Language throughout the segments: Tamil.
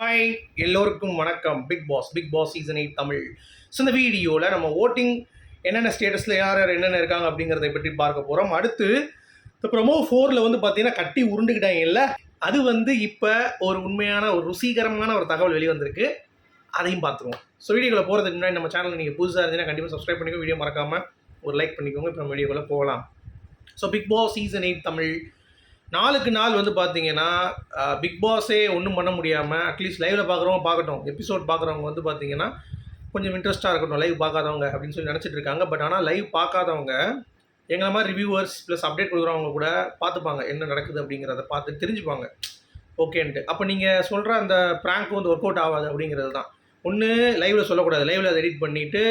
ஹாய் எல்லோருக்கும் வணக்கம். Bigg Boss Bigg Boss season eight Tamil. So இந்த வீடியோவில் நம்ம ஓட்டிங் என்னென்ன ஸ்டேட்டஸில் யார் யார் என்னென்ன இருக்காங்க அப்படிங்கிறத பற்றி பார்க்க போகிறோம் அடுத்து இந்த ப்ரொமோ ஃபோரில் வந்து பார்த்தீங்கன்னா கட்டி உருண்டுக்கிட்டாங்க இல்லை? அது வந்து இப்போ ஒரு உண்மையான ஒரு ருசிகரமான ஒரு தகவல் வெளிவந்திருக்கு. அதையும் பார்த்துருவோம். ஸோ வீடியோவில் போகிறதுக்கு முன்னாடி நம்ம சேனல் நீங்கள் புதுசாக இருந்தீங்கன்னா கண்டிப்பாக சப்ஸ்கிரைப் பண்ணிக்கோ வீடியோ மறக்காமல் ஒரு லைக் பண்ணிக்கோங்க. இப்போ நம்ம வீடியோக்குள்ளே போகலாம். So Bigg Boss season eight Tamil. நாளுக்கு நாள் வந்து பார்த்தீங்கன்னா பிக் பாஸே ஒன்றும் பண்ண முடியாமல் அட்லீஸ்ட் லைவில் பார்க்குறவங்க பார்க்கட்டும் எபிசோட் பார்க்குறவங்க வந்து பார்த்தீங்கன்னா கொஞ்சம் இன்ட்ரெஸ்ட்டாக இருக்கட்டும் லைவ் பார்க்காதவங்க அப்படின்னு சொல்லி நினச்சிட்டு இருக்காங்க. பட் ஆனால் லைவ் பார்க்காதவங்க எங்களை மாதிரி ரிவ்யூவர்ஸ் ப்ளஸ் அப்டேட் கொடுக்குறவங்க கூட பார்த்துப்பாங்க என்ன நடக்குது அப்படிங்கிறத பார்த்து தெரிஞ்சுப்பாங்க. ஓகேன்ட்டு. அப்போ நீங்கள் சொல்கிற அந்த ப்ராங்க் வந்து ஒர்க் அவுட் ஆகாது அப்படிங்கிறது தான். ஒன்று லைவில் சொல்லக்கூடாது. லைவில் அதை எடிட் பண்ணிவிட்டு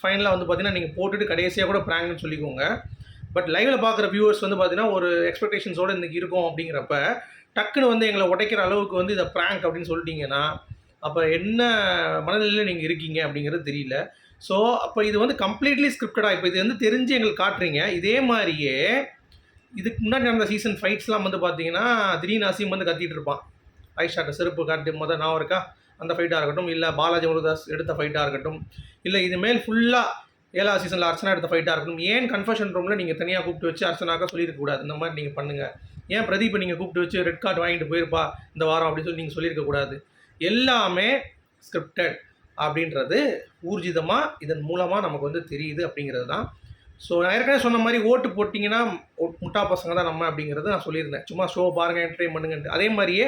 ஃபைனலாக வந்து பார்த்தீங்கன்னா நீங்கள் போட்டுட்டு கடைசியாக கூட ப்ராங்க்னு சொல்லிக்கோங்க. பட் லைவில் பார்க்குற வியூவர்ஸ் வந்து பார்த்தீங்கன்னா ஒரு எக்ஸ்பெக்டேஷன்ஸோடு இன்றைக்கி இருக்கும் அப்படிங்கிறப்ப டக்குன்னு வந்து எங்களை உடைக்கிற அளவுக்கு வந்து இதை ப்ராங்க் அப்படின்னு சொல்லிட்டீங்கன்னா அப்போ என்ன மனநிலையில் நீங்கள் இருக்கீங்க அப்படிங்கிறது தெரியல. ஸோ அப்போ இது வந்து கம்ப்ளீட்லி ஸ்கிரிப்டடாக இப்போ இது வந்து தெரிஞ்சு எங்களுக்கு காட்டுறீங்க. இதே மாதிரியே இதுக்கு முன்னாடி நடந்த சீசன் ஃபைட்ஸ்லாம் வந்து பார்த்தீங்கன்னா திடீர்னு அசீம் வந்து கத்திட்டு இருப்பான். ஐஷாட்ட செருப்பு காட்டு மொதல் நான் இருக்கா? அந்த ஃபைட்டாக இருக்கட்டும். இல்லை பாலாஜி முருதாஸ் எடுத்த ஃபைட்டாக இருக்கட்டும். இல்லை இதுமேல் ஃபுல்லாக ஏழாவது சீசனில் அர்ச்சனா எடுத்த ஃபைட்டாக இருக்கணும் ஏன் கன்ஃபர்ஷன் ரூமில் நீங்கள் தனியாக கூப்பிட்டு வச்சு அர்ச்சனாக்கா சொல்லியிருக்கக்கூடாது? இந்த மாதிரி நீங்கள் பண்ணுங்கள் ஏன் பிரதீப்பை நீங்கள் கூப்பிட்டு வச்சு ரெட் கார்டு வாங்கிட்டு போயிருப்பா இந்த வாரம் அப்படின்னு சொல்லி நீங்கள் சொல்லியிருக்கக்கூடாது. எல்லாமே ஸ்கிரிப்டட் அப்படின்றது ஊர்ஜிதமாக இதன் மூலமாக நமக்கு வந்து தெரியுது அப்படிங்கிறது தான். ஸோ நான் ஏற்கனவே சொன்ன மாதிரி ஓட்டு போட்டிங்கன்னா முட்டா பசங்க தான் நம்ம அப்படிங்கிறது நான் சொல்லியிருந்தேன். சும்மா ஷோ பாருங்கள் என்டர்டைன் பண்ணுங்கன்ட்டு. அதே மாதிரியே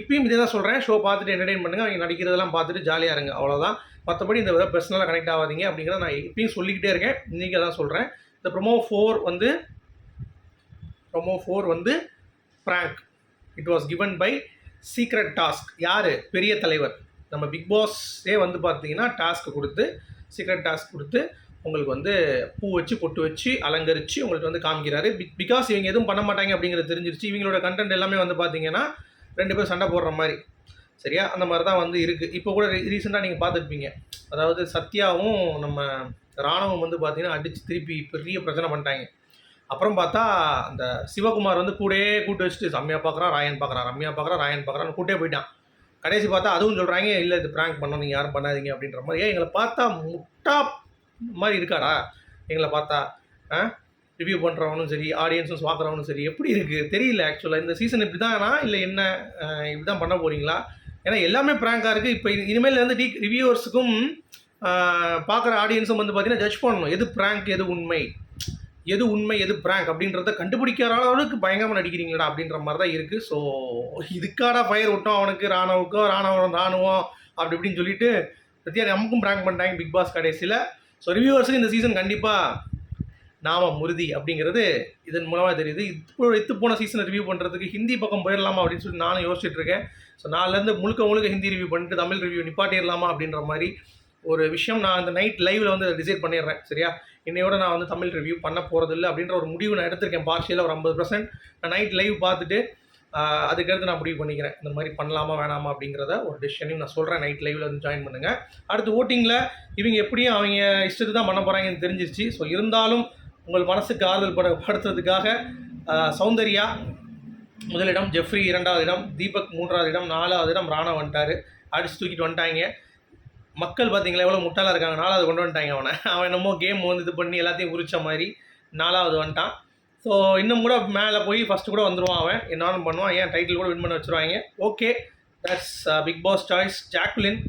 இப்பயும் இதே தான் சொல்கிறேன் ஷோ பார்த்துட்டு என்டர்டைன் பண்ணுங்கள் அவங்க நடிக்கிறதெல்லாம் பார்த்துட்டு ஜாலியாக இருங்க. அவ்வளோதான் மற்றபடி இந்த வித பர்சனலாக கனெக்ட் ஆகாதீங்க அப்படிங்கிறத நான் இப்பயும் சொல்லிக்கிட்டே இருக்கேன். இன்றைக்கி தான் சொல்கிறேன் இந்த ப்ரொமோ ஃபோர் வந்து ப்ரொமோ ஃபோர் வந்து prank it was given by secret task யார்? பெரிய தலைவர். நம்ம பிக் பாஸே வந்து பார்த்தீங்கன்னா டாஸ்க் கொடுத்து சீக்ரெட் டாஸ்க் கொடுத்து உங்களுக்கு வந்து பூ வச்சு பொட்டு வச்சு அலங்கரித்து உங்களுக்கு வந்து காமிக்கிறாரு. பிக் பிகாஸ் இவங்க எதுவும் பண்ண மாட்டாங்க அப்படிங்கிறது தெரிஞ்சிருச்சு. இவங்களோட கண்டென்ட் எல்லாமே வந்து பார்த்தீங்கன்னா ரெண்டு பேரும் சண்டை போடுற மாதிரி. சரியா? அந்த மாதிரி தான் வந்து இருக்குது இப்போ கூட ரீசெண்டாக நீங்கள் பார்த்துருப்பீங்க. அதாவது சத்யாவும் நம்ம ராணுவம் வந்து பார்த்தீங்கன்னா அடித்து திருப்பி பெரிய பிரச்சனை பண்ணிட்டாங்க. அப்புறம் பார்த்தா அந்த சிவகுமார் வந்து கூடயே கூட்டு வச்சுட்டு ரம்யா பார்க்குறான் ராயன் பார்க்குறான் ரம்யா பார்க்குறான் ராயன் பார்க்குறான்னு கூட்டே போயிட்டான். கடைசி பார்த்தா அதுவும் சொல்கிறாங்க இல்லை இது ப்ராங்க் பண்ணோம் நீங்கள் யாரும் பண்ணாதீங்க அப்படின்ற மாதிரி. ஏன் எங்களை பார்த்தா முட்டா மாதிரி இருக்காடா? எங்களை பார்த்தா ஆ? ரிவ்யூ பண்ணுறவனும் சரி ஆடியன்ஸும் பார்க்குறவனும் சரி எப்படி இருக்குது தெரியல ஆக்சுவலாக இந்த சீசன் இப்படி தானா இல்லை என்ன? இப்படி தான் பண்ண போகிறீங்களா ஏன்னா எல்லாமே ப்ராங்காக இருக்குது இப்போ இனிமேல் வந்து டீ ரிவ்யூவர்ஸுக்கும் பார்க்குற ஆடியன்ஸும் வந்து பார்த்தீங்கன்னா ஜட்ஜ் பண்ணணும். எது ப்ராங்க் எது உண்மை? எது உண்மை எது ப்ராங்க் அப்படின்றத கண்டுபிடிக்கிற அளவுக்கு பயங்கரமாக நடிக்கிறீங்களா அப்படின்ற மாதிரி தான் இருக்குது ஸோ இதுக்காடா ஃபயர் விட்டோம் அவனுக்கு ராணுவுக்கோ ராணுவம் ராணுவம் அப்படி இப்படின்னு சொல்லிட்டு பற்றியா நமக்கும் ப்ராங்க் பண்ணிட்டாங்க பிக் பாஸ் கடைசியில். ஸோ ரிவ்யூவர்ஸுக்கு இந்த சீசன் கண்டிப்பாக நாம முருதி அப்படிங்கிறது இதன் மூலமாக தெரியுது. இப்போ எத்து போன சீசனை ரிவ்யூ பண்ணுறதுக்கு ஹிந்தி பக்கம் போயிடலாமா அப்படின்னு சொல்லி நானும் யோசிச்சுட்டு இருக்கேன். ஸோ நாலுலேருந்து முழுக்க முழுக்க ஹிந்தி ரிவ்யூ பண்ணிட்டு தமிழ் ரிவ்யூ நிப்பாட்டிடலாமா அப்படின்ற மாதிரி ஒரு விஷயம் நான் அந்த நைட் லைவில் வந்து டிசைட் பண்ணிடுறேன். சரியா? இன்னையோட நான் வந்து தமிழ் ரிவ்யூ பண்ண போகிறதில்ல அப்படின்ற ஒரு முடிவு நான் எடுத்திருக்கேன் பார்ஷியலாக ஒரு ஐம்பது பர்சன்ட் நான் நைட் லைவ் பார்த்துட்டு அதுக்கடுத்து நான் முடிவு பண்ணிக்கிறேன். இந்த மாதிரி பண்ணலாமா வேணாமா அப்படிங்கிறத ஒரு டிசிஷனையும் நான் சொல்கிறேன் நைட் லைவில் வந்து ஜாயின் பண்ணுங்கள் அடுத்து ஓட்டிங்கில் இவங்க எப்படியும் அவங்க இஷ்டத்துக்கு தான் பண்ண போகிறாங்கன்னு தெரிஞ்சிருச்சு. ஸோ இருந்தாலும் உங்கள் மனசுக்கு ஆறுதல் பட படுத்துறதுக்காக சௌந்தர்யா முதலிடம் ஜெஃப்ரி இரண்டாவது இடம் தீபக் மூன்றாவது இடம் நாலாவது இடம் ராணா வந்துட்டார். அடிச்சு தூக்கிட்டு வந்துட்டாங்க. மக்கள் பார்த்தீங்களா எவ்வளோ முட்டாளாக இருக்காங்க நாலாவது கொண்டு வந்துட்டாங்க அவனை. அவன் என்னமோ கேம் வந்து இது பண்ணி எல்லாத்தையும் உரிச்ச மாதிரி நாலாவது வந்துட்டான். ஸோ இன்னும் கூட மேலே போய் ஃபஸ்ட்டு கூட வந்துடுவான் அவன். என்னாலும் பண்ணுவான். ஏன்? டைட்டில் கூட வின் பண்ண வச்சுருவாங்க. Okay that's Bigg Boss choice Jacqulin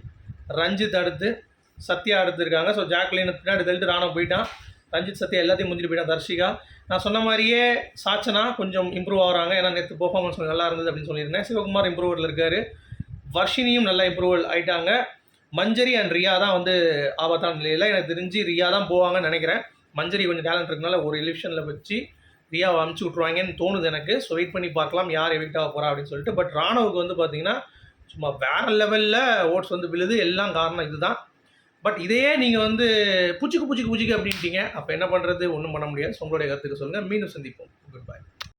Ranjith அடுத்து சத்யா அடுத்து இருக்காங்க. ஸோ ஜாக்லின் பின்னாடி தள்ளிட்டு ராணா போயிட்டான். ரஞ்சித் சத்யா எல்லாத்தையும் முடிஞ்சிட்டு போயிட்டான் தர்ஷிகா. நான் சொன்ன மாதிரியே சாச்சனா கொஞ்சம் இம்ப்ரூவ் ஆகிறாங்க. ஏன்னா நேற்று பர்ஃபார்மன்ஸ் நல்லா இருந்தது அப்படின்னு சொல்லியிருந்தேன். சிவகுமார் இம்ப்ரூவரில் இருக்கார். வர்ஷினியும் நல்லா இம்ப்ரூவல் ஆகிட்டாங்க மஞ்சரி அண்ட் ரியா தான் வந்து ஆபத்தான நிலையில். எனக்கு தெரிஞ்சு ரியா தான் போவாங்கன்னு நினைக்கிறேன். மஞ்சரி கொஞ்சம் டேலண்ட் இருக்கனால ஒரு எலிப்ஷனில் வச்சு ரியாவை அமுச்சு விட்ருவாங்கன்னு தோணுது எனக்கு. ஸோ வெயிட் பண்ணி பார்க்கலாம் யார் எவிக்ட் ஆக போகிறா அப்படின்னு சொல்லிட்டு. பட் ராணுவுக்கு வந்து பார்த்தீங்கன்னா சும்மா வேறு லெவலில் ஓட்ஸ் வந்து விழுது. எல்லாம் காரணம் இதுதான். பட் இதையே நீங்கள் வந்து பூச்சிக்கு பூச்சிக்கு பூச்சிக்கு அப்படின்ட்டீங்க. அப்போ என்ன பண்ணுறது ஒன்றும் பண்ண முடியாது. உங்களுடைய கருத்துக்கு சொல்லுங்கள் மீண்டும் சந்திப்போம். Good bye